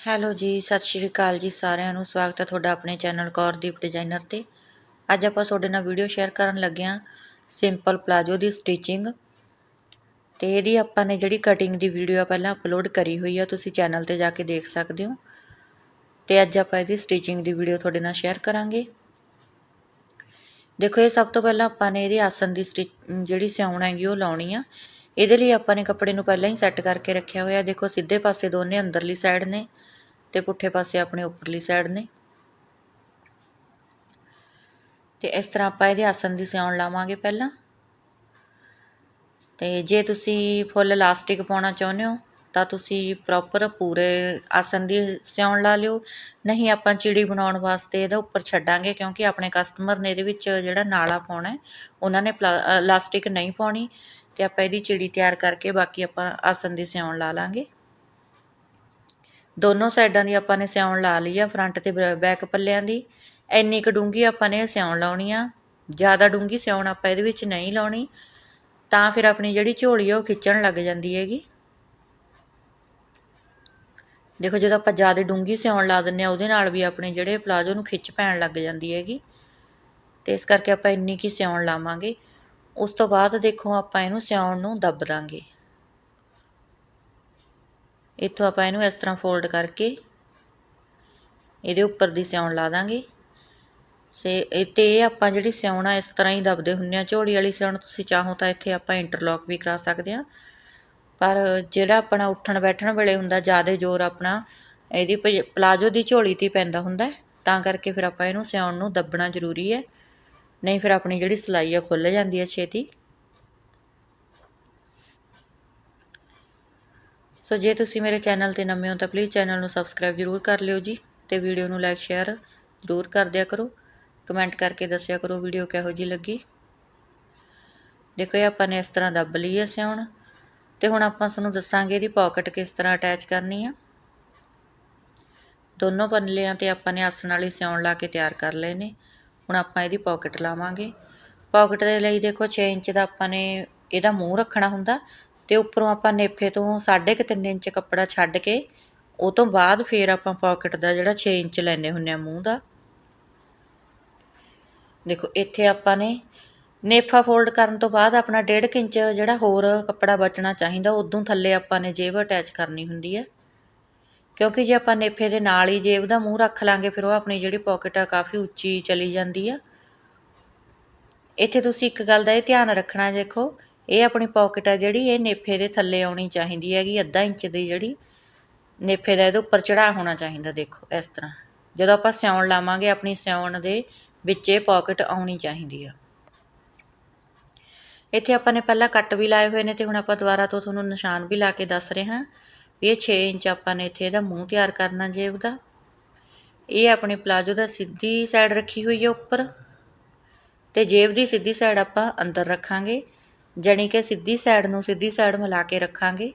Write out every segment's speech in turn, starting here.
Hello ਜੀ, ਸਤਿ ਸ਼੍ਰੀ ਅਕਾਲ ਜੀ ਸਾਰਿਆਂ ਨੂੰ। ਸਵਾਗਤ ਹੈ ਤੁਹਾਡਾ ਆਪਣੇ ਚੈਨਲ ਕੌਰਦੀਪ ਡਿਜ਼ਾਈਨਰ ਤੇ। ਅੱਜ ਆਪਾਂ ਤੁਹਾਡੇ ਨਾਲ ਵੀਡੀਓ ਸ਼ੇਅਰ ਕਰਨ ਲੱਗੇ ਹਾਂ ਸਿੰਪਲ ਪਲਾਜੋ ਦੀ ਸਟਿਚਿੰਗ। ਤੇ ਇਹਦੀ ਆਪਾਂ ਨੇ ਜਿਹੜੀ ਕਟਿੰਗ ਦੀ ਵੀਡੀਓ ਪਹਿਲਾਂ ਅਪਲੋਡ ਕਰੀ ਹੋਈ ਆ, ਤੁਸੀਂ ਚੈਨਲ ਤੇ ਜਾ ਕੇ ਦੇਖ ਸਕਦੇ ਹੋ। ਤੇ ਅੱਜ ਆਪਾਂ ਇਹਦੀ ਸਟਿਚਿੰਗ ਦੀ ਵੀਡੀਓ ਤੁਹਾਡੇ ਨਾਲ ਸ਼ੇਅਰ ਕਰਾਂਗੇ। ਦੇਖੋ, ਇਹ ਸਭ ਤੋਂ ਪਹਿਲਾਂ ਆਪਾਂ ਨੇ ਇਹਦੀ ਆਸਨ ਦੀ ਜਿਹੜੀ ਸਿਉਣ ਹੈਗੀ, ਉਹ ਲਾਉਣੀ ਆ। ਇਹਦੇ ਲਈ ਆਪਾਂ ਨੇ ਕੱਪੜੇ ਨੂੰ ਪਹਿਲਾਂ ਹੀ ਸੈੱਟ ਕਰਕੇ ਰੱਖਿਆ ਹੋਇਆ। ਦੇਖੋ, ਸਿੱਧੇ ਪਾਸੇ ਦੋਨੇ ਅੰਦਰਲੀ ਸਾਈਡ ਨੇ ਤੇ ਪੁੱਠੇ ਪਾਸੇ ਆਪਣੇ ਉੱਪਰਲੀ ਸਾਈਡ ਨੇ। ਤੇ ਇਸ ਤਰ੍ਹਾਂ ਆਪਾਂ ਇਹਦੇ ਆਸਨ ਦੀ ਸਿਉਣ ਲਾਵਾਂਗੇ ਪਹਿਲਾਂ। ਤੇ ਜੇ ਤੁਸੀਂ ਫੁੱਲ ਇਲਾਸਟਿਕ ਪਾਉਣਾ ਚਾਹੁੰਦੇ ਹੋ, ਤਾਂ ਤੁਸੀਂ ਪ੍ਰੋਪਰ ਪੂਰੇ ਆਸਨ ਦੀ ਸਿਉਣ ਲਾ ਲਿਓ। ਨਹੀਂ, ਆਪਾਂ ਚਿੜੀ ਬਣਾਉਣ ਵਾਸਤੇ ਇਹਦਾ ਉੱਪਰ ਛੱਡਾਂਗੇ, ਕਿਉਂਕਿ ਆਪਣੇ ਕਸਟਮਰ ਨੇ ਇਹਦੇ ਵਿੱਚ ਜਿਹੜਾ ਨਾਲਾ ਪਾਉਣਾ ਉਹਨਾਂ ਨੇ ਇਲਾਸਟਿਕ ਨਹੀਂ ਪਾਉਣੀ। ਕਿ ਆਪਾਂ ਇਹਦੀ ਚਿੜੀ ਤਿਆਰ ਕਰਕੇ ਬਾਕੀ ਆਪਾਂ ਆਸਨ ਦੀ ਸਿਉਣ ਲਾ ਲਾਂਗੇ। ਦੋਨੋਂ ਸਾਈਡਾਂ ਦੀ ਆਪਾਂ ਨੇ ਸਿਉਣ ਲਾ ਲਈ ਆ, ਫਰੰਟ ਤੇ ਬੈਕ ਪੱਲਿਆਂ ਦੀ। ਇੰਨੀ ਕੁ ਡੂੰਗੀ ਆਪਾਂ ਨੇ ਸਿਉਣ ਲਾਉਣੀ ਆ। ਜ਼ਿਆਦਾ ਡੂੰਗੀ ਸਿਉਣ ਆਪਾਂ ਇਹਦੇ ਵਿੱਚ ਨਹੀਂ ਲਾਉਣੀ। ਤਾਂ ਫਿਰ ਆਪਣੀ ਜਿਹੜੀ ਝੋਲੀ ਆ ਉਹ ਖਿੱਚਣ ਲੱਗ ਜਾਂਦੀ ਹੈਗੀ। ਦੇਖੋ, ਜਦੋਂ ਆਪਾਂ ਜ਼ਿਆਦਾ ਡੂੰਗੀ ਸਿਉਣ ਲਾ ਦਿੰਨੇ ਆ, ਉਹਦੇ ਨਾਲ ਵੀ ਆਪਣੇ ਜਿਹੜੇ ਪਲਾਜੋ ਨੂੰ ਖਿੱਚ ਪੈਣ ਲੱਗ ਜਾਂਦੀ ਹੈਗੀ। ਤੇ ਇਸ ਕਰਕੇ ਆਪਾਂ ਇੰਨੀ ਕੀ ਸਿਉਣ ਲਾਵਾਂਗੇ। ਉਸ ਤੋਂ ਬਾਅਦ ਦੇਖੋ ਆਪਾਂ ਇਹਨੂੰ ਸਿਆਉਣ ਨੂੰ ਦੱਬ ਦਾਂਗੇ। ਇੱਥੋਂ ਆਪਾਂ ਇਹਨੂੰ ਇਸ ਤਰ੍ਹਾਂ ਫੋਲਡ ਕਰਕੇ ਇਹਦੇ ਉੱਪਰ ਦੀ ਸਿਆਉਣ ਲਾ ਦਾਂਗੇ। ਸੇ ਤੇ ਇਹ ਆਪਾਂ ਜਿਹੜੀ ਸਿਆਉਣਾ ਇਸ ਤਰ੍ਹਾਂ ਹੀ ਦਬਦੇ ਹੁੰਨੇ ਆ। ਝੋਲੀ ਵਾਲੀ ਸਿਆਉਣ ਤੁਸੀਂ ਚਾਹੋ ਤਾਂ ਇੱਥੇ ਆਪਾਂ ਇੰਟਰਲੌਕ ਵੀ ਕਰਾ ਸਕਦੇ ਆ ਪਰ ਜਿਹੜਾ ਆਪਣਾ ਉੱਠਣ ਬੈਠਣ ਵੇਲੇ ਹੁੰਦਾ, ਜ਼ਿਆਦਾ ਜ਼ੋਰ ਆਪਣਾ ਇਹਦੀ ਪਲਾਜੋ ਦੀ ਝੋਲੀ ਤੇ ਪੈਂਦਾ ਹੁੰਦਾ ਤਾਂ ਕਰਕੇ ਫਿਰ ਆਪਾਂ ਇਹਨੂੰ ਸਿਆਉਣ ਨੂੰ ਦੱਬਣਾ ਜ਼ਰੂਰੀ ਹੈ। ਨਹੀਂ, ਫਿਰ ਆਪਣੀ ਜਿਹੜੀ ਸਿਲਾਈ ਆ ਖੁੱਲ ਜਾਂਦੀ ਹੈ ਛੇਤੀ? ਸੋ ਜੇ ਤੁਸੀਂ ਮੇਰੇ ਚੈਨਲ ਤੇ ਨਵੇਂ ਹੋ, ਤਾਂ ਪਲੀਜ਼ ਚੈਨਲ ਨੂੰ ਸਬਸਕ੍ਰਾਈਬ ਜ਼ਰੂਰ ਕਰ ਲਿਓ ਜੀ ਤੇ ਵੀਡੀਓ ਨੂੰ ਲਾਈਕ ਸ਼ੇਅਰ ਜ਼ਰੂਰ ਕਰ ਦਿਆ ਕਰੋ। ਕਮੈਂਟ ਕਰਕੇ ਦੱਸਿਆ ਕਰੋ ਵੀਡੀਓ ਕਿਹੋ ਜੀ ਲੱਗੀ। ਦੇਖੋ ਇਹ ਆਪਾਂ ਨੇ ਇਸ ਤਰ੍ਹਾਂ ਦੱਬ ਲਈ ਹੈ ਸਿਉਣ। ਤੇ ਹੁਣ ਆਪਾਂ ਤੁਹਾਨੂੰ ਦੱਸਾਂਗੇ ਇਹਦੀ ਪਾਕਟ ਕਿਸ ਤਰ੍ਹਾਂ ਅਟੈਚ ਕਰਨੀ ਆ। ਦੋਨੋਂ ਪੱਲਿਆਂ ਤੇ ਆਪਾਂ ਨੇ ਆਸਣ ਵਾਲੀ ਸਿਉਣ ਲਾ ਕੇ ਤਿਆਰ ਕਰ ਲਏ ਨੇ। ਹੁਣ ਆਪਾਂ ਇਹਦੀ ਪਾਕਟ ਲਾਵਾਂਗੇ। ਪਾਕਟ ਦੇ ਲਈ ਦੇਖੋ 6 ਇੰਚ ਦਾ ਆਪਾਂ ਨੇ ਇਹਦਾ ਮੂੰਹ ਰੱਖਣਾ ਹੁੰਦਾ ਤੇ ਉੱਪਰੋਂ ਆਪਾਂ ਨੇਫੇ ਤੋਂ 3.5 ਇੰਚ ਕੱਪੜਾ ਛੱਡ ਕੇ ਉਹ ਤੋਂ ਬਾਅਦ ਫੇਰ ਆਪਾਂ ਪਾਕਟ ਦਾ ਜਿਹੜਾ 6 ਇੰਚ ਲੈਨੇ ਹੁੰਨੇ ਆ ਮੂੰਹ ਦਾ। ਦੇਖੋ ਇੱਥੇ ਆਪਾਂ ਨੇ ਨੇਫਾ ਫੋਲਡ ਕਰਨ ਤੋਂ ਬਾਅਦ ਆਪਣਾ 1.5 ਇੰਚ ਜਿਹੜਾ ਹੋਰ ਕੱਪੜਾ ਬਚਣਾ ਚਾਹੀਦਾ, ਉਦੋਂ ਥੱਲੇ ਆਪਾਂ ਨੇ ਜੇਬ ਅਟੈਚ ਕਰਨੀ ਹੁੰਦੀ ਹੈ ਕਿਉਂਕਿ ਜੇ ਆਪਾਂ ਨੇਫੇ ਦੇ ਨਾਲ ਹੀ ਜੇਬ ਦਾ ਮੂੰਹ ਰੱਖ ਲਾਂਗੇ, ਫਿਰ ਉਹ ਆਪਣੀ ਜਿਹੜੀ ਪਾਕਟ ਆ ਕਾਫੀ ਉੱਚੀ ਚਲੀ ਜਾਂਦੀ ਆ। ਇੱਥੇ ਤੁਸੀਂ ਇੱਕ ਗੱਲ ਦਾ ਇਹ ਧਿਆਨ ਰੱਖਣਾ ਦੇਖੋ, ਇਹ ਆਪਣੀ ਪੋਕਿਟ ਆ ਜਿਹੜੀ, ਇਹ ਨੇਫੇ ਦੇ ਥੱਲੇ ਆਉਣੀ ਚਾਹੀਦੀ ਹੈਗੀ, ਅੱਧਾ ਇੰਚ ਦੀ ਜਿਹੜੀ ਨੇਫੇ ਦਾ ਇਹਦੇ ਉੱਪਰ ਚੜਾ ਹੋਣਾ ਚਾਹੀਦਾ ਦੇਖੋ, ਇਸ ਤਰ੍ਹਾਂ। ਜਦੋਂ ਆਪਾਂ ਸਿਉਣ ਲਾਵਾਂਗੇ, ਆਪਣੀ ਸਿਉਣ ਦੇ ਵਿੱਚ ਇਹ ਪਾਕਟ ਆਉਣੀ ਚਾਹੀਦੀ ਆ। ਇੱਥੇ ਆਪਾਂ ਨੇ ਪਹਿਲਾਂ ਕੱਟ ਵੀ ਲਾਏ ਹੋਏ ਨੇ ਤੇ ਹੁਣ ਆਪਾਂ ਦੁਬਾਰਾ ਤੋਂ ਤੁਹਾਨੂੰ ਨਿਸ਼ਾਨ ਵੀ ਲਾ ਕੇ ਦੱਸ ਰਹੇ ਹਾਂ। ਇਹ 6 ਇੰਚ ਆਪਾਂ ਨੇ ਇੱਥੇ ਇਹਦਾ ਮੂੰਹ ਤਿਆਰ ਕਰਨਾ ਜੇਬ ਦਾ ਇਹ ਆਪਣੇ ਪਲਾਜੋ ਦਾ ਸਿੱਧੀ ਸਾਈਡ ਰੱਖੀ ਹੋਈ ਹੈ ਉੱਪਰ। ਤੇ ਜੇਬ ਦੀ ਸਿੱਧੀ ਸਾਈਡ ਆਪਾਂ ਅੰਦਰ ਰੱਖਾਂਗੇ ਜਾਨੀ ਕਿ ਸਿੱਧੀ ਸਾਈਡ ਨੂੰ ਸਿੱਧੀ ਸਾਈਡ ਮਿਲਾ ਕੇ ਰੱਖਾਂਗੇ,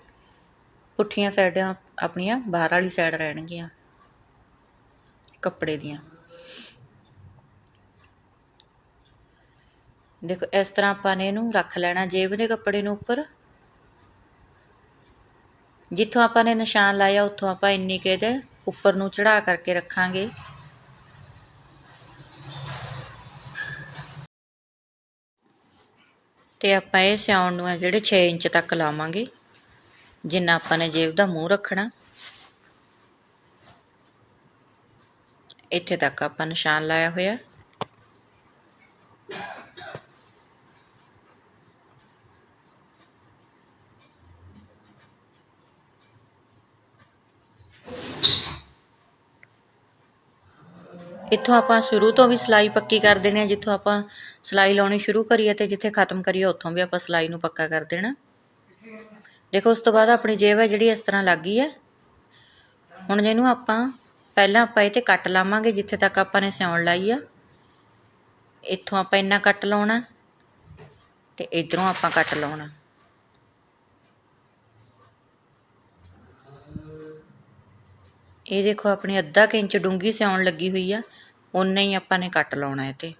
ਪੁੱਠੀਆਂ ਸਾਈਡਾਂ ਆਪਣੀਆਂ ਬਾਹਰ ਵਾਲੀ ਸਾਈਡ ਰਹਿਣਗੀਆਂ, ਕੱਪੜੇ ਦੀਆਂ। ਦੇਖੋ, ਇਸ ਤਰ੍ਹਾਂ ਆਪਾਂ ਨੇ ਇਹਨੂੰ ਰੱਖ ਲੈਣਾ ਜੇਬ ਦੇ ਕੱਪੜੇ ਨੂੰ ਉੱਪਰ। ਜਿੱਥੋਂ ਆਪਾਂ ਨੇ ਨਿਸ਼ਾਨ ਲਾਇਆ, ਉੱਥੋਂ ਆਪਾਂ ਇੰਨੀ ਕੁ ਦੇ ਉੱਪਰ ਨੂੰ ਚੜਾ ਕਰਕੇ ਰੱਖਾਂਗੇ। ਤੇ ਆਪਾਂ ਇਹ ਸਿਆਉਣ ਨੂੰ ਹੈ ਜਿਹੜੇ 6 ਇੰਚ ਤੱਕ ਲਾਵਾਂਗੇ, ਜਿੰਨਾ ਆਪਾਂ ਨੇ ਜੇਬ ਦਾ ਮੂੰਹ ਰੱਖਣਾ। ਇੱਥੇ ਤੱਕ ਆਪਾਂ ਨਿਸ਼ਾਨ ਲਾਇਆ ਹੋਇਆ। ਇੱਥੋਂ ਆਪਾਂ ਸ਼ੁਰੂ ਤੋਂ ਵੀ ਸਿਲਾਈ ਪੱਕੀ ਕਰ ਦੇਣੀ ਆ ਜਿੱਥੋਂ ਆਪਾਂ ਸਿਲਾਈ ਲਾਉਣੀ ਸ਼ੁਰੂ ਕਰੀਏ ਤੇ ਜਿੱਥੇ ਖਤਮ ਕਰੀਏ, ਉੱਥੋਂ ਵੀ ਆਪਾਂ ਸਿਲਾਈ ਨੂੰ ਪੱਕਾ ਕਰ ਦੇਣਾ। ਦੇਖੋ, ਉਸ ਤੋਂ ਬਾਅਦ ਆਪਣੀ ਜੇਬ ਹੈ ਜਿਹੜੀ ਇਸ ਤਰ੍ਹਾਂ ਲੱਗ ਗਈ ਹੈ। ਹੁਣ ਜਿਹਨੂੰ ਆਪਾਂ, ਪਹਿਲਾਂ ਆਪਾਂ ਇਹ ਤੇ ਕੱਟ ਲਾਵਾਂਗੇ, ਜਿੱਥੇ ਤੱਕ ਆਪਾਂ ਨੇ ਸਿਉਣ ਲਾਈ ਆ। ਇੱਥੋਂ ਆਪਾਂ ਇੰਨਾ ਕੱਟ ਲਾਉਣਾ ਤੇ ਇਧਰੋਂ ਆਪਾਂ ਕੱਟ ਲਾਉਣਾ। ਇਹ ਦੇਖੋ ਆਪਣੀ ਅੱਧਾ ਕੁ ਇੰਚ ਡੂੰਘੀ ਸਿਉਣ ਲੱਗੀ ਹੋਈ ਆ ਉਨਾ ਹੀ ਆਪਾਂ ਨੇ ਕੱਟ ਲਾਉਣਾ ਇਹ ਤੇ।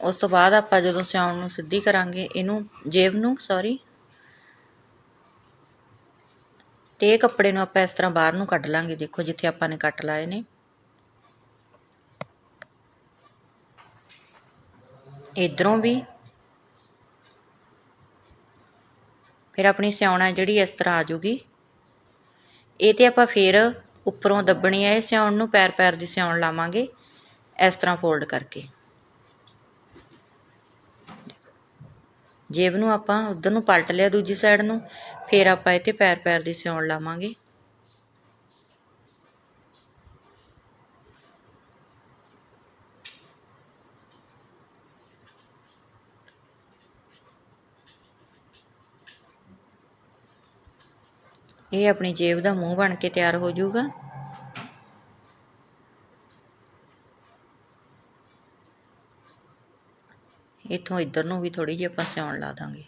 ਉਸ ਤੋਂ ਬਾਅਦ ਆਪਾਂ ਜਦੋਂ ਸਿਉਣ ਨੂੰ ਸਿੱਧੀ ਕਰਾਂਗੇ, ਇਹਨੂੰ ਜੇਬ ਨੂੰ ਸੌਰੀ ਤੇ ਇਹ ਕੱਪੜੇ ਨੂੰ ਆਪਾਂ ਇਸ ਤਰ੍ਹਾਂ ਬਾਹਰ ਨੂੰ ਕੱਢ ਲਾਂਗੇ, ਦੇਖੋ ਜਿੱਥੇ ਆਪਾਂ ਨੇ ਕੱਟ ਲਾਏ ਨੇ। ਇਧਰੋਂ ਵੀ ਫਿਰ ਆਪਣੀ ਸਿਉਣਾ ਜਿਹੜੀ ਇਸ ਤਰ੍ਹਾਂ ਆ ਜੂਗੀ ਇਹ ਤੇ ਆਪਾਂ ਫਿਰ ਉੱਪਰੋਂ ਦੱਬਣੀ ਹੈ ਇਹ ਸਿਉਣ ਨੂੰ ਪੈਰ ਪੈਰ ਦੀ ਸਿਉਣ ਲਾਵਾਂਗੇ ਇਸ ਤਰ੍ਹਾਂ ਫੋਲਡ ਕਰਕੇ। ਜੇਬ ਨੂੰ ਆਪਾਂ ਉਧਰ ਨੂੰ ਪਲਟ ਲਿਆ ਦੂਜੀ ਸਾਈਡ ਨੂੰ, ਫਿਰ ਆਪਾਂ ਇਹ ਤੇ ਪੈਰ ਪੈਰ ਦੀ ਸਿਉਣ ਲਾਵਾਂਗੇ। ਇਹ ਆਪਣੀ ਜੇਬ ਦਾ ਮੂੰਹ ਬਣ ਕੇ ਤਿਆਰ ਹੋ ਜਾਊਗਾ। ਇਥੋਂ ਇੱਧਰ ਨੂੰ ਵੀ ਥੋੜੀ ਜਿਹੀ ਆਪਾਂ ਸਿਉਣ ਲਾ ਦਾਂਗੇ।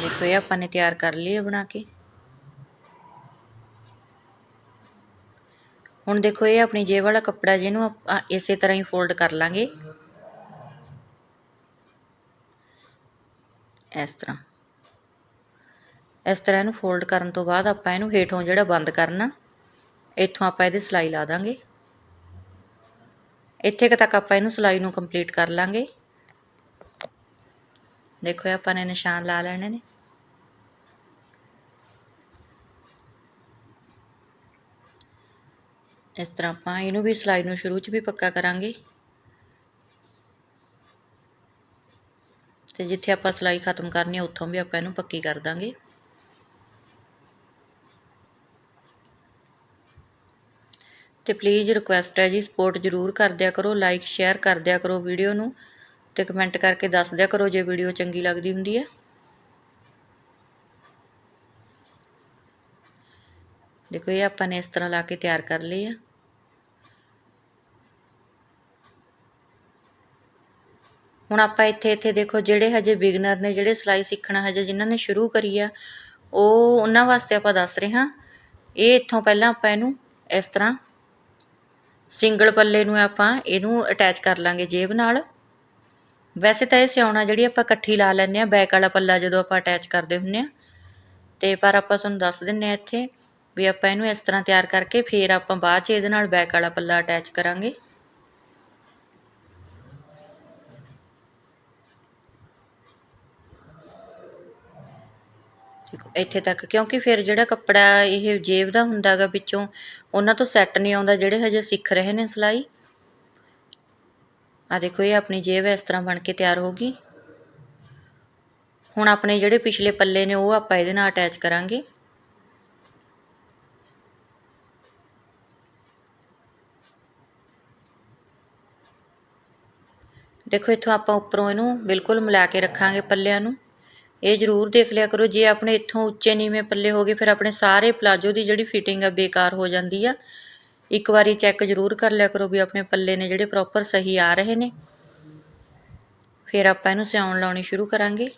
ਦੇਖੋ ਇਹ ਆਪਾਂ ਨੇ ਤਿਆਰ ਕਰ ਲਈ ਹੈ ਬਣਾ ਕੇ। ਹੁਣ ਦੇਖੋ, ਇਹ ਆਪਣੀ ਜੇਬ ਵਾਲਾ ਕੱਪੜਾ ਜਿਹਨੂੰ ਆਪਾਂ ਇਸੇ ਤਰ੍ਹਾਂ ਹੀ ਫੋਲਡ ਕਰ ਲਾਂਗੇ। ਇਸ ਤਰ੍ਹਾਂ। ਇਸ ਤਰ੍ਹਾਂ ਇਹਨੂੰ ਫੋਲਡ ਕਰਨ ਤੋਂ ਬਾਅਦ ਆਪਾਂ ਇਹਨੂੰ ਹੇਠੋਂ ਜਿਹੜਾ ਬੰਦ ਕਰਨਾ, ਇੱਥੋਂ ਆਪਾਂ ਇਹਦੇ ਸਿਲਾਈ ਲਾ ਦਾਂਗੇ। ਇੱਥੇ ਤੱਕ ਆਪਾਂ ਇਹਨੂੰ ਸਿਲਾਈ ਨੂੰ ਕੰਪਲੀਟ ਕਰ ਲਾਂਗੇ। ਦੇਖੋ ਇਹ ਆਪਾਂ ਨੇ ਨਿਸ਼ਾਨ ਲਾ ਲੈਣੇ ਨੇ। ਇਸ ਤਰ੍ਹਾਂ ਆਪਾਂ ਇਹਨੂੰ ਵੀ ਸਿਲਾਈ ਨੂੰ ਸ਼ੁਰੂ 'ਚ ਵੀ ਪੱਕਾ ਕਰਾਂਗੇ। ਤੇ ਜਿੱਥੇ ਆਪਾਂ ਸਿਲਾਈ ਖਤਮ ਕਰਨੀ ਹੈ ਉੱਥੋਂ ਵੀ ਆਪਾਂ ਇਹਨੂੰ ਪੱਕੀ ਕਰ ਦਾਂਗੇ। ਤੇ ਪਲੀਜ਼ ਰਿਕੁਐਸਟ ਹੈ ਜੀ ਸਪੋਰਟ ਜ਼ਰੂਰ ਕਰ ਦਿਆ ਕਰੋ ਲਾਈਕ ਸ਼ੇਅਰ ਕਰ ਦਿਆ ਕਰੋ ਵੀਡੀਓ ਨੂੰ ਤੇ ਕਮੈਂਟ ਕਰਕੇ ਦੱਸ ਦਿਆ ਕਰੋ ਜੇ ਵੀਡੀਓ ਚੰਗੀ ਲੱਗਦੀ ਹੁੰਦੀ ਹੈ। ਦੇਖੋ ਇਹ ਆਪਾਂ ਨੇ ਇਸ ਤਰ੍ਹਾਂ ਲਾ ਕੇ ਤਿਆਰ ਕਰ ਲਈ ਆ। ਹੁਣ ਆਪਾਂ ਇੱਥੇ ਇੱਥੇ ਦੇਖੋ ਜਿਹੜੇ ਹਜੇ ਬਿਗਨਰ ਨੇ, ਜਿਹੜੇ ਸਿਲਾਈ ਸਿੱਖਣਾ ਹਜੇ ਜਿਨ੍ਹਾਂ ਨੇ ਸ਼ੁਰੂ ਕਰੀ ਆ, ਉਹ ਉਹਨਾਂ ਵਾਸਤੇ ਆਪਾਂ ਦੱਸ ਰਹੇ ਹਾਂ। ਇਹ ਇੱਥੋਂ ਪਹਿਲਾਂ ਆਪਾਂ ਇਹਨੂੰ ਇਸ ਤਰ੍ਹਾਂ ਸਿੰਗਲ ਪੱਲੇ ਨੂੰ ਆਪਾਂ ਇਹਨੂੰ ਅਟੈਚ ਕਰ ਲਾਂਗੇ ਜੇਬ ਨਾਲ। ਵੈਸੇ ਤਾਂ ਇਹ ਸਿਉਣਾ ਜਿਹੜੀ ਆਪਾਂ ਇਕੱਠੀ ਲਾ ਲੈਂਦੇ ਆ ਬੈਕ ਵਾਲਾ ਪੱਲਾ ਜਦੋਂ ਆਪਾਂ ਅਟੈਚ ਕਰਦੇ ਹੁੰਨੇ ਆ ਤੇ ਪਰ ਆਪਾਂ ਤੁਹਾਨੂੰ ਦੱਸ ਦਿੰਨੇ ਆ ਇੱਥੇ ਵੀ ਆਪਾਂ ਇਹਨੂੰ ਇਸ ਤਰ੍ਹਾਂ ਤਿਆਰ ਕਰਕੇ ਫੇਰ ਆਪਾਂ ਬਾਅਦ 'ਚ ਇਹਦੇ ਨਾਲ ਬੈਕ ਵਾਲਾ ਪੱਲਾ ਅਟੈਚ ਕਰਾਂਗੇ। ਇੱਥੇ ਤੱਕ, ਕਿਉਂਕਿ ਫਿਰ ਜਿਹੜਾ ਕੱਪੜਾ ਇਹ ਜੇਬ ਦਾ ਹੁੰਦਾ ਗਾ ਵਿੱਚੋਂ ਉਹਨਾਂ ਤੋਂ ਸੈੱਟ ਨਹੀਂ ਆਉਂਦਾ ਜਿਹੜੇ ਹਜੇ ਸਿੱਖ ਰਹੇ ਨੇ ਸਿਲਾਈ। ਆ ਦੇਖੋ, ਇਹ ਆਪਣੀ ਜੇਬ ਇਸ ਤਰ੍ਹਾਂ ਬਣ ਕੇ ਤਿਆਰ ਹੋ ਗਈ। ਹੁਣ ਆਪਣੇ ਜਿਹੜੇ ਪਿਛਲੇ ਪੱਲੇ ਨੇ, ਉਹ ਆਪਾਂ ਇਹਦੇ ਨਾਲ ਅਟੈਚ ਕਰਾਂਗੇ। ਦੇਖੋ, ਇੱਥੋਂ ਆਪਾਂ ਉੱਪਰੋਂ ਇਹਨੂੰ ਬਿਲਕੁਲ ਮਿਲਾ ਕੇ ਰੱਖਾਂਗੇ ਪੱਲਿਆਂ ਨੂੰ। ਇਹ ਜ਼ਰੂਰ ਦੇਖ ਲਿਆ ਕਰੋ, ਜੇ ਆਪਣੇ ਇੱਥੋਂ ਉੱਚੇ ਨੀਵੇਂ ਪੱਲੇ ਹੋ ਗਏ, ਫਿਰ ਆਪਣੇ ਸਾਰੇ ਪਲਾਜੋ ਦੀ ਜਿਹੜੀ ਫਿਟਿੰਗ ਆ ਬੇਕਾਰ ਹੋ ਜਾਂਦੀ ਆ। ਇੱਕ ਵਾਰੀ ਚੈੱਕ ਜ਼ਰੂਰ ਕਰ ਲਿਆ ਕਰੋ ਵੀ ਆਪਣੇ ਪੱਲੇ ਨੇ ਜਿਹੜੇ ਪ੍ਰੋਪਰ ਸਹੀ ਆ ਰਹੇ ਨੇ। ਫਿਰ ਆਪਾਂ ਇਹਨੂੰ ਸਿਉਣ ਲਾਉਣੀ ਸ਼ੁਰੂ ਕਰਾਂਗੇ।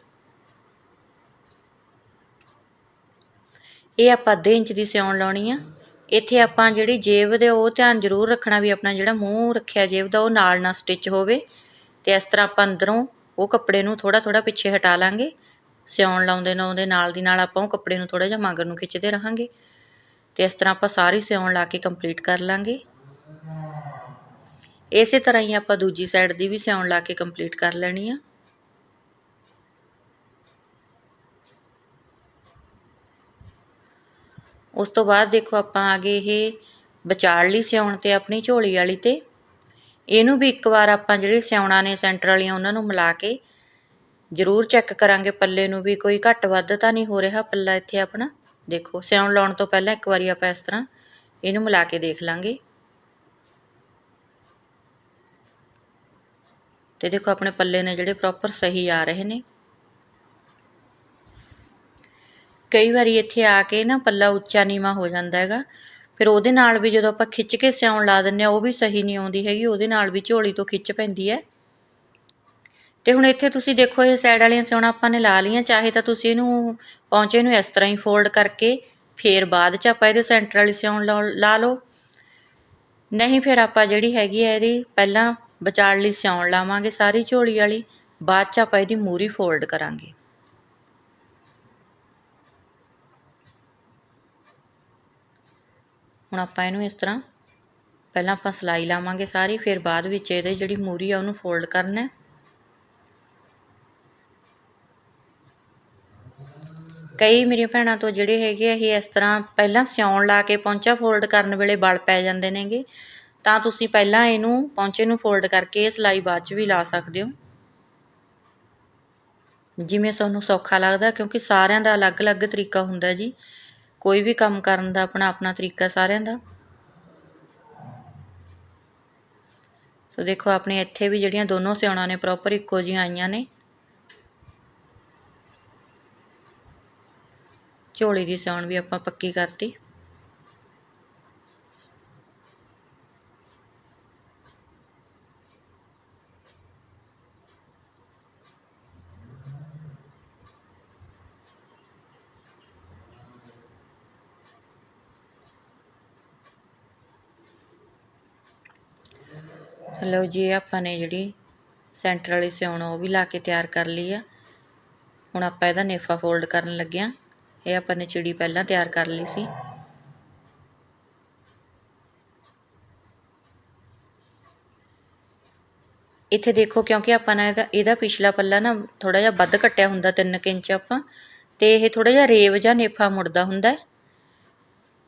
ਇਹ ਆਪਾਂ ਅੱਧੇ ਇੰਚ ਦੀ ਸਿਉਣ ਲਾਉਣੀ ਆ। ਇੱਥੇ ਆਪਾਂ ਜਿਹੜੀ ਜੇਬ ਦੇ, ਉਹ ਧਿਆਨ ਜ਼ਰੂਰ ਰੱਖਣਾ ਵੀ ਆਪਣਾ ਜਿਹੜਾ ਮੂੰਹ ਰੱਖਿਆ ਜੇਬ ਦਾ, ਉਹ ਨਾਲ ਨਾਲ ਸਟਿਚ ਹੋਵੇ। ਤੇ ਇਸ ਤਰ੍ਹਾਂ ਆਪਾਂ ਅੰਦਰੋਂ ਉਹ ਕੱਪੜੇ ਨੂੰ ਥੋੜਾ ਥੋੜਾ ਪਿੱਛੇ ਹਟਾ ਲਾਂਗੇ। ਸਿਉਣ ਲਾਉਂਦੇ ਨਾ, ਉਹਦੇ ਨਾਲ ਦੀ ਨਾਲ ਆਪਾਂ ਉਹ ਕੱਪੜੇ ਨੂੰ ਥੋੜਾ ਜਿਹਾ ਮਗਰ ਨੂੰ ਖਿੱਚਦੇ ਰਹਾਂਗੇ। ਤੇ ਇਸ ਤਰ੍ਹਾਂ ਆਪਾਂ ਸਾਰੀ ਸਿਉਣ ਲਾ ਕੇ ਕੰਪਲੀਟ ਕਰ ਲਾਂਗੇ। ਇਸੇ ਤਰ੍ਹਾਂ ਹੀ ਆਪਾਂ ਦੂਜੀ ਸਾਈਡ ਦੀ ਵੀ ਸਿਉਣ ਲਾ ਕੇ ਕੰਪਲੀਟ ਕਰ ਲੈਣੀ ਆ। ਉਸ ਤੋਂ ਬਾਅਦ ਦੇਖੋ ਆਪਾਂ ਆ ਗਏ ਇਹ ਵਿਚਾਰ ਲਈ ਸਿਉਣ ਤੇ ਆਪਣੀ ਝੋਲੀ ਵਾਲੀ ਤੇ। ਇਹਨੂੰ ਵੀ ਇੱਕ ਵਾਰ ਆਪਾਂ ਜਿਹੜੇ ਸਿਉਣਾ ਨੇ ਸੈਂਟਰ ਵਾਲੀਆਂ, ਉਹਨਾਂ ਨੂੰ ਮਿਲਾ ਕੇ ਜ਼ਰੂਰ ਚੈੱਕ ਕਰਾਂਗੇ, ਪੱਲੇ ਨੂੰ ਵੀ ਕੋਈ ਘੱਟ ਵੱਧ ਤਾਂ ਨਹੀਂ ਹੋ ਰਿਹਾ ਪੱਲਾ ਇੱਥੇ ਆਪਣਾ। ਦੇਖੋ, ਸਿਉਣ ਲਾਉਣ ਤੋਂ ਪਹਿਲਾਂ ਇੱਕ ਵਾਰੀ ਆਪਾਂ ਇਸ ਤਰ੍ਹਾਂ ਇਹਨੂੰ ਮਿਲਾ ਕੇ ਦੇਖ ਲਾਂਗੇ। ਤੇ ਦੇਖੋ, ਆਪਣੇ ਪੱਲੇ ਨੇ ਜਿਹੜੇ ਪ੍ਰੋਪਰ ਸਹੀ ਆ ਰਹੇ ਨੇ। ਕਈ ਵਾਰੀ ਇੱਥੇ ਆ ਕੇ ਨਾ ਪੱਲਾ ਉੱਚਾ ਨੀਵਾ ਹੋ ਜਾਂਦਾ ਹੈਗਾ। ਫਿਰ ਉਹਦੇ ਨਾਲ ਵੀ ਜਦੋਂ ਆਪਾਂ ਖਿੱਚ ਕੇ ਸਿਉਣ ਲਾ ਦਿੰਨੇ ਆ ਉਹ ਵੀ ਸਹੀ ਨਹੀਂ ਆਉਂਦੀ ਹੈਗੀ, ਉਹਦੇ ਨਾਲ ਵੀ ਝੋਲੀ ਤੋਂ ਖਿੱਚ ਪੈਂਦੀ ਹੈ। ਤੇ ਹੁਣ ਇੱਥੇ ਤੁਸੀਂ ਦੇਖੋ ਇਹ ਸਾਈਡ ਵਾਲੀਆਂ ਸਿਉਣਾ ਆਪਾਂ ਨੇ ਲਾ ਲਈਆਂ, ਚਾਹੇ ਤਾਂ ਤੁਸੀਂ ਇਹਨੂੰ ਪੌਂਚੇ ਨੂੰ ਇਸ ਤਰ੍ਹਾਂ ਹੀ ਫੋਲਡ ਕਰਕੇ ਫੇਰ ਬਾਅਦ ਚ ਆਪਾਂ ਇਹਦੇ ਸੈਂਟਰ ਵਾਲੀ ਸਿਉਣ ਲਾ ਲਓ ਨਹੀਂ ਫਿਰ ਆਪਾਂ ਜਿਹੜੀ ਹੈਗੀ ਹੈ ਇਹਦੀ ਪਹਿਲਾਂ ਵਿਚਾਲ ਲਈ ਸਿਉਣ ਲਾਵਾਂਗੇ ਸਾਰੀ ਝੋਲੀ ਵਾਲੀ, ਬਾਅਦ ਚ ਆਪਾਂ ਇਹਦੀ ਮੂਰੀ ਫੋਲਡ ਕਰਾਂਗੇ। ਹੁਣ ਆਪਾਂ ਇਹਨੂੰ ਇਸ ਤਰ੍ਹਾਂ ਪਹਿਲਾਂ ਆਪਾਂ ਸਲਾਈ ਲਾਵਾਂਗੇ ਸਾਰੀ, ਫਿਰ ਬਾਅਦ ਵਿੱਚ ਇਹਦੇ ਜਿਹੜੀ ਮੂਰੀ ਆ ਉਹਨੂੰ ਫੋਲਡ ਕਰਨਾ ਕਈ ਮੇਰੀਆਂ ਭੈਣਾਂ ਤੋਂ ਜਿਹੜੇ ਹੈਗੇ ਆ, ਇਹ ਇਸ ਤਰ੍ਹਾਂ ਪਹਿਲਾਂ ਸਿਉਣ ਲਾ ਕੇ ਪੌਂਚਾ ਫੋਲਡ ਕਰਨ ਵੇਲੇ ਵਲ ਪੈ ਜਾਂਦੇ ਨੇਗੇ। ਤਾਂ ਤੁਸੀਂ ਪਹਿਲਾਂ ਇਹਨੂੰ ਪੌਂਚੇ ਨੂੰ ਫੋਲਡ ਕਰਕੇ ਇਹ ਸਿਲਾਈ ਬਾਅਦ ਚ ਵੀ ਲਾ ਸਕਦੇ ਹੋ। ਜਿਵੇਂ ਤੁਹਾਨੂੰ ਸੌਖਾ ਲੱਗਦਾ, ਕਿਉਂਕਿ ਸਾਰਿਆਂ ਦਾ ਅਲੱਗ-ਅਲੱਗ ਤਰੀਕਾ ਹੁੰਦਾ ਜੀ। ਕੋਈ ਵੀ ਕੰਮ ਕਰਨ ਦਾ ਆਪਣਾ ਆਪਣਾ ਤਰੀਕਾ ਸਾਰਿਆਂ ਦਾ। ਸੋ ਦੇਖੋ, ਆਪਣੇ ਇੱਥੇ ਵੀ ਜਿਹੜੀਆਂ ਦੋਨੋਂ ਸਿਉਣਾ ਨੇ ਪ੍ਰੋਪਰ ਇੱਕੋ ਜਿਹੀਆਂ ਆਈਆਂ ਨੇ। ਝੋਲੀ ਦੀ ਸਿਉਣ ਵੀ ਆਪਾਂ ਪੱਕੀ ਕਰਤੀ। ਲਓ ਜੀ, ਆਪਾਂ ਨੇ ਜਿਹੜੀ ਸੈਂਟਰ ਵਾਲੀ ਸਿਉਣ ਉਹ ਵੀ ਲਾ ਕੇ ਤਿਆਰ ਕਰ ਲਈ ਆ। ਹੁਣ ਆਪਾਂ ਇਹਦਾ ਨੇਫਾ ਫੋਲਡ ਕਰਨ ਲੱਗੇ ਇਹ ਆਪਾਂ ਨੇ ਚਿੜੀ ਪਹਿਲਾਂ ਤਿਆਰ ਕਰ ਲਈ ਸੀ। ਇੱਥੇ ਦੇਖੋ, ਕਿਉਂਕਿ ਆਪਾਂ ਨੇ ਇਹਦਾ ਇਹਦਾ ਪਿਛਲਾ ਪੱਲਾ ਨਾ ਥੋੜਾ ਜਿਹਾ ਵੱਧ ਕੱਟਿਆ ਹੁੰਦਾ 3 ਇੰਚ ਆਪਾਂ। ਤੇ ਇਹ ਥੋੜਾ ਜਿਹਾ ਰੇਵ ਜਾਂ ਨੇਫਾ ਮੁੜਦਾ ਹੁੰਦਾ।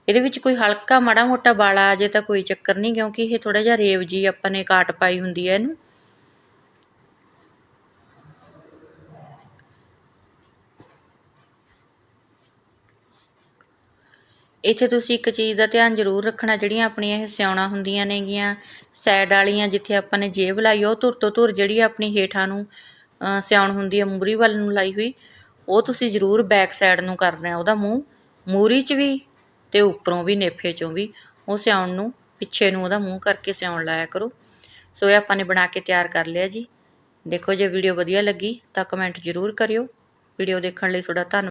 ਇਹਦੇ ਵਿੱਚ ਕੋਈ ਹਲਕਾ ਮਾੜਾ ਮੋਟਾ ਵਾਲਾ ਆ ਜੇ ਤਾਂ ਕੋਈ ਚੱਕਰ ਨਹੀਂ, ਕਿਉਂਕਿ ਇਹ ਥੋੜਾ ਜਿਹਾ ਰੇਵ ਜੀ ਆਪਾਂ ਨੇ ਕਾਟ ਪਾਈ ਹੁੰਦੀ ਹੈ ਇਹਨੂੰ। ਇੱਥੇ ਤੁਸੀਂ ਇੱਕ ਚੀਜ਼ ਦਾ ਧਿਆਨ ਜ਼ਰੂਰ ਰੱਖਣਾ, ਜਿਹੜੀਆਂ ਆਪਣੀਆਂ ਇਹ ਸਿਉਣਾ ਹੁੰਦੀਆਂ ਨੇਗੀਆਂ ਸਾਈਡ ਵਾਲੀਆਂ ਜਿੱਥੇ ਆਪਾਂ ਨੇ ਜੇਬ ਲਾਈ, ਉਹ ਧੁਰ ਤੋਂ ਧੁਰ ਜਿਹੜੀ ਆਪਣੀ ਹੇਠਾਂ ਨੂੰ ਸਿਆਉਣ ਹੁੰਦੀ ਹੈ ਮੂਰੀ ਵੱਲ ਨੂੰ ਲਾਈ ਹੋਈ, ਉਹ ਤੁਸੀਂ ਜ਼ਰੂਰ ਬੈਕ ਸਾਈਡ ਨੂੰ ਕਰਨਾ ਉਹਦਾ ਮੂੰਹ ਮੂਰੀ 'ਚ ਵੀ ਤੇ ਉੱਪਰੋਂ ਵੀ, ਨੇਫੇ 'ਚੋਂ ਵੀ, ਉਹ ਸਿਆਉਣ ਨੂੰ, ਪਿੱਛੇ ਨੂੰ ਉਹਦਾ ਮੂੰਹ ਕਰਕੇ ਸਿਆਉਣ ਲਾਇਆ ਕਰੋ। ਸੋ ਇਹ ਆਪਾਂ ਨੇ ਬਣਾ ਕੇ ਤਿਆਰ ਕਰ ਲਿਆ ਜੀ। ਦੇਖੋ ਜੇ ਵੀਡੀਓ ਵਧੀਆ ਲੱਗੀ ਤਾਂ ਕਮੈਂਟ ਜ਼ਰੂਰ ਕਰਿਓ। ਵੀਡੀਓ ਦੇਖਣ ਲਈ ਤੁਹਾਡਾ ਧੰਨਵਾਦ।